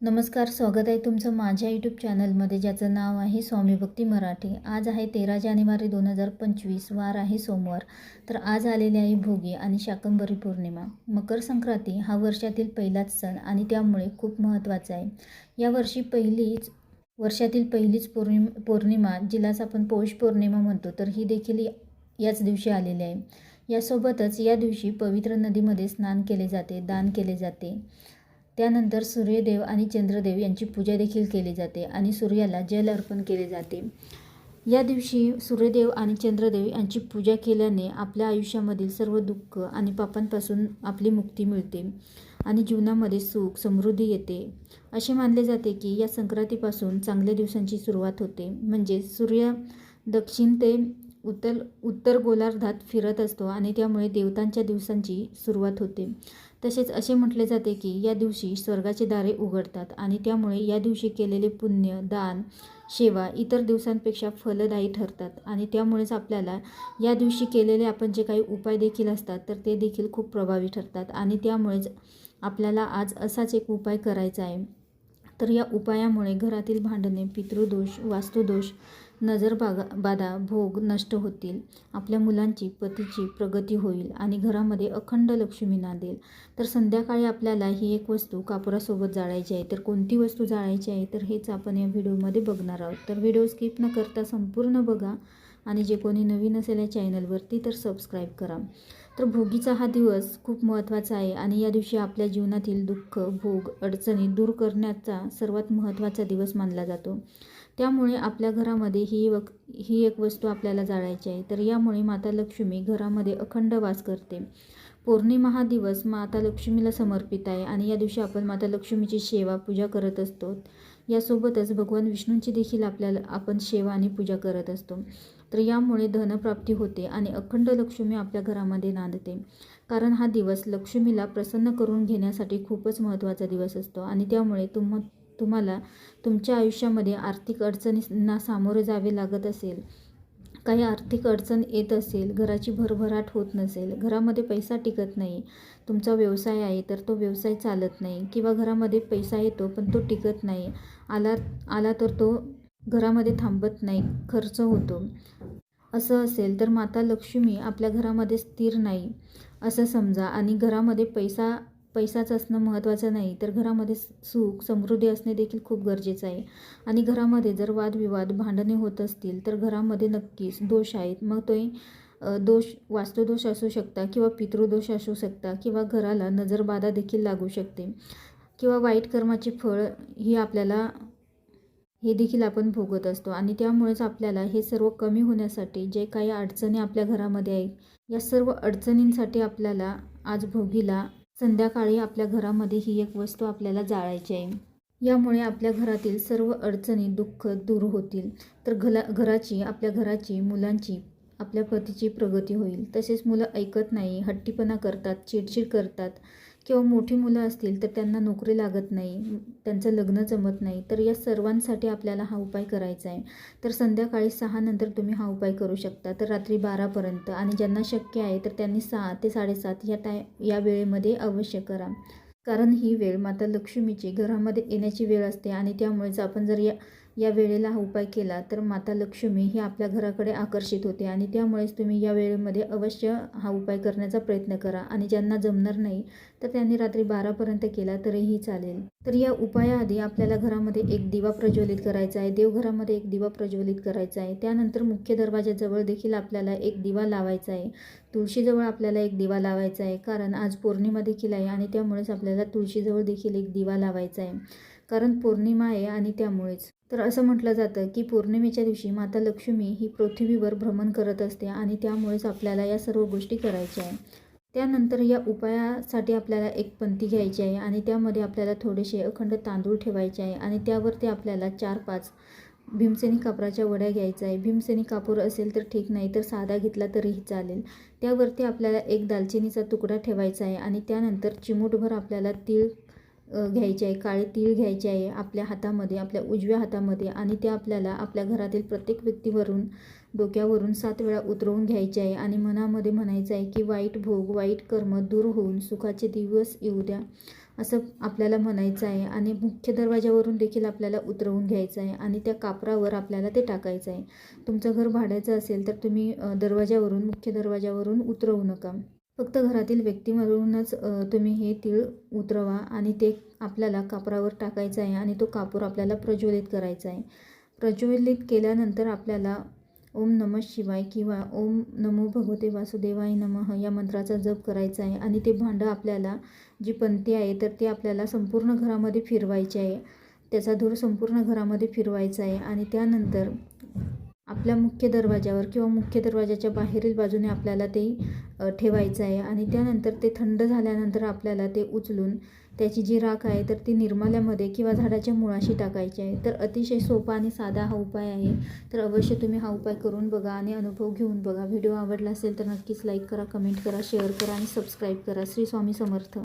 नमस्कार स्वागत आहे तुमचं माझ्या यूट्यूब चॅनलमध्ये ज्याचं नाव आहे स्वामी भक्ती मराठी. आज आहे तेरा जानेवारी दोन हजार पंचवीस वार आहे सोमवार. तर आज आलेली आहे भोगी आणि शाकंभरी पौर्णिमा. मकर संक्रांती हा वर्षातील पहिलाच सण आणि त्यामुळे खूप महत्त्वाचा आहे. यावर्षी पहिलीच वर्षातील पहिलीच पौर्णिम पौर्णिमा जिलाच आपण पौष पौर्णिमा म्हणतो तर ही देखील याच दिवशी आलेली आहे. यासोबतच या दिवशी पवित्र नदीमध्ये स्नान केले जाते दान केले जाते. त्यानंतर सूर्यदेव आणि चंद्रदेव यांची पूजा देखील केली जाते आणि सूर्याला जल अर्पण केले जाते. या दिवशी सूर्यदेव आणि चंद्रदेव यांची पूजा केल्याने आपल्या आयुष्यामधील सर्व दुःख आणि पापांपासून आपली मुक्ती मिळते आणि जीवनामध्ये सुख समृद्धी येते. असे मानले जाते की या संक्रांतीपासून चांगल्या दिवसांची सुरुवात होते. म्हणजे सूर्य दक्षिण ते उत्तर उत्तर गोलार्धात फिरत असतो आणि त्यामुळे देवतांच्या दिवसांची सुरुवात होते. तसेच असे म्हटले जाते की या दिवशी स्वर्गाचे दारे उघडतात आणि त्यामुळे या दिवशी केलेले पुण्य दान सेवा इतर दिवसांपेक्षा फलदायी ठरतात आणि त्यामुळेच आपल्याला या दिवशी केलेले आपण जे काही उपाय देखील असतात तर ते देखील खूप प्रभावी ठरतात आणि त्यामुळेच आपल्याला आज असाच एक उपाय करायचा आहे. तर या उपायामुळे घरातील भांडणे पितृदोष वास्तुदोष नजर बागा बाधा भोग नष्ट होतील. आपल्या मुलांची पतीची प्रगती होईल आणि घरामध्ये अखंड लक्ष्मी नांदेल. तर संध्याकाळी आपल्याला ही एक वस्तू कापुरासोबत जाळायची आहे. तर कोणती वस्तू जाळायची आहे? तर हेच आपण या व्हिडिओमध्ये बघणार आहोत. तर व्हिडिओ स्किप न करता संपूर्ण बघा आणि जे कोणी नवीन असेल या चॅनलवरती तर सबस्क्राईब करा. तर भोगीचा हा दिवस खूप महत्त्वाचा आहे आणि या दिवशी आपल्या जीवनातील दुःख भोग अडचणी दूर करण्याचा सर्वात महत्त्वाचा दिवस मानला जातो. त्यामुळे आपल्या घरामध्ये ही वक ही एक वस्तू आपल्याला जाळायची आहे. तर यामुळे माता लक्ष्मी घरामध्ये अखंड वास करते. पौर्णिमा हा दिवस माता लक्ष्मीला समर्पित आहे आणि या दिवशी आपण माता लक्ष्मीची सेवा पूजा करत असतो. यासोबतच भगवान विष्णूंची देखील आपल्याला आपण सेवा आणि पूजा करत असतो. तर यामुळे धनप्राप्ती होते आणि अखंड लक्ष्मी आपल्या घरामध्ये नांदते. कारण हा दिवस लक्ष्मीला प्रसन्न करून घेण्यासाठी खूपच महत्त्वाचा दिवस असतो आणि त्यामुळे तुम तुम्हाला तुमच्या आयुष्यामध्ये आर्थिक अडचणींना सामोरे जावे लागत असेल. काही आर्थिक अडचण येत असेल घराची भरभराट होत नसेल घरामध्ये पैसा टिकत नाही तुमचा व्यवसाय आहे तर तो व्यवसाय चालत नाही किंवा घरामध्ये पैसा येतो पण तो टिकत नाही आला आला तर तो घरामध्ये थांबत नाही खर्च होतो. असं असेल तर माता लक्ष्मी आपल्या घरामध्ये स्थिर नाही असं समजा. आणि घरामध्ये पैसा पैसाच असणं महत्त्वाचं नाही तर घरामध्ये सुख समृद्धी असणे देखील खूप गरजेचं आहे. आणि घरामध्ये जर वादविवाद भांडणे होत असतील तर घरामध्ये नक्कीच दोष आहेत. मग तो दोष वास्तुदोष असू शकता किंवा पितृदोष असू शकता किंवा घराला नजरबाधा देखील लागू शकते. किंवा वाईट कर्माचे फळ ही आपल्याला हे देखील आपण भोगत असतो. आणि त्यामुळेच आपल्याला हे सर्व कमी होण्यासाठी जे काही अडचणी आपल्या घरामध्ये आहेत या सर्व अडचणींसाठी आपल्याला आज भोगीला संध्याकाळी आपल्या घरामध्ये ही एक वस्तू आपल्याला जाळायची आहे. यामुळे आपल्या घरातील सर्व अडचणी दुःख दूर होतील. तर घला घराची आपल्या घराची मुलांची आपल्या पतीची प्रगती होईल. तसेच मुलं ऐकत नाही हट्टीपणा करतात चिडचिड करतात. किंवा मोठी मुलं असतील तर त्यांना नोकरी लागत नाही त्यांचं लग्न जमत नाही तर या सर्वांसाठी आपल्याला हा उपाय करायचा आहे. तर संध्याकाळी सहानंतर तुम्ही हा उपाय करू शकता. तर रात्री बारापर्यंत आणि ज्यांना शक्य आहे तर त्यांनी सहा ते साडेसात या टाय या वेळेमध्ये अवश्य करा. कारण ही वेळ माता लक्ष्मीची घरामध्ये येण्याची वेळ असते आणि त्यामुळेच आपण जर या या वेळेला हा उपाय केला तर माता लक्ष्मी ही आपल्या घराकडे आकर्षित होते आणि त्यामुळेच तुम्ही या वेळेमध्ये अवश्य हा उपाय करण्याचा प्रयत्न करा. आणि ज्यांना जमणार नाही तर त्यांनी रात्री बारापर्यंत केला तरीही चालेल. तर या उपायाआधी आपल्याला घरामध्ये एक दिवा प्रज्वलित करायचा आहे. देवघरामध्ये एक दिवा प्रज्वलित करायचा आहे. त्यानंतर मुख्य दरवाजाजवळ देखील आपल्याला एक दिवा लावायचा आहे. तुळशीजवळ आपल्याला एक दिवा लावायचा आहे कारण आज पौर्णिमा देखील आहे आणि त्यामुळेच आपल्याला तुळशीजवळ देखील एक दिवा लावायचा आहे. कारण पौर्णिमा आहे आणि त्यामुळेच. तर असं म्हटलं जातं की पौर्णिमेच्या दिवशी माता लक्ष्मी ही पृथ्वीवर भ्रमण करत असते आणि त्यामुळेच आपल्याला या सर्व गोष्टी करायच्या आहे. त्यानंतर या उपायासाठी आपल्याला एक पंथी घ्यायची आहे आणि त्यामध्ये आपल्याला थोडेसे अखंड तांदूळ ठेवायचे आहे आणि त्यावरती आपल्याला चार पाच भीमसेनी कापराच्या वड्या घ्यायच्या आहे. भीमसेनी कापूर असेल तर ठीक नाही तर साधा घेतला तरीही चालेल. त्यावरती आपल्याला एक दालचिनीचा तुकडा ठेवायचा आहे आणि त्यानंतर चिमूटभर आपल्याला तीळ घ्यायचे आहे काळे तीळ घ्यायचे आहे आपल्या हातामध्ये आपल्या उजव्या हातामध्ये आणि ते आपल्याला आपल्या घरातील प्रत्येक व्यक्तीवरून डोक्यावरून सात वेळा उतरवून घ्यायचे आहे आणि मनामध्ये म्हणायचं आहे की वाईट भोग वाईट कर्म दूर होऊन सुखाचे दिवस येऊ द्या असं आपल्याला म्हणायचं आहे आणि मुख्य दरवाजावरून देखील आपल्याला उतरवून घ्यायचं आहे आणि त्या कापरावर आपल्याला ते टाकायचं आहे. तुमचं घर भाड्याचं असेल तर तुम्ही दरवाजावरून मुख्य दरवाजावरून उतरवू नका. फक्त घरातील व्यक्तीमधूनच तुम्ही हे तीळ उतरवा आणि ते आपल्याला कापरावर टाकायचं आहे आणि तो कापूर आपल्याला प्रज्वलित करायचा आहे. प्रज्वलित केल्यानंतर आपल्याला ओम नमः शिवाय किंवा ओम नमो भगवते वासुदेवाय नमः या मंत्राचा जप करायचा आहे आणि ते भांडं आपल्याला जी पंथी आहे तर ते आपल्याला संपूर्ण घरामध्ये फिरवायचे आहे. त्याचा धूर संपूर्ण घरामध्ये फिरवायचा आहे आणि त्यानंतर आपल्या मुख्य दरवाजावर किंवा मुख्य दरवाजाच्या बाहेरील बाजूने आपल्याला ते ठेवायचं आहे आणि त्यानंतर ते थंड झाल्यानंतर आपल्याला ते उचलून त्याची जी राख आहे तर ती निर्माल्यामध्ये किंवा झाडाच्या मुळाशी टाकायची आहे. तर अतिशय सोपा आणि साधा हा उपाय आहे. तर अवश्य तुम्ही हा उपाय करून बघा आणि अनुभव घेऊन बघा. व्हिडिओ आवडला असेल तर नक्कीच लाईक करा कमेंट करा शेअर करा आणि सबस्क्राईब करा. श्री स्वामी समर्थ.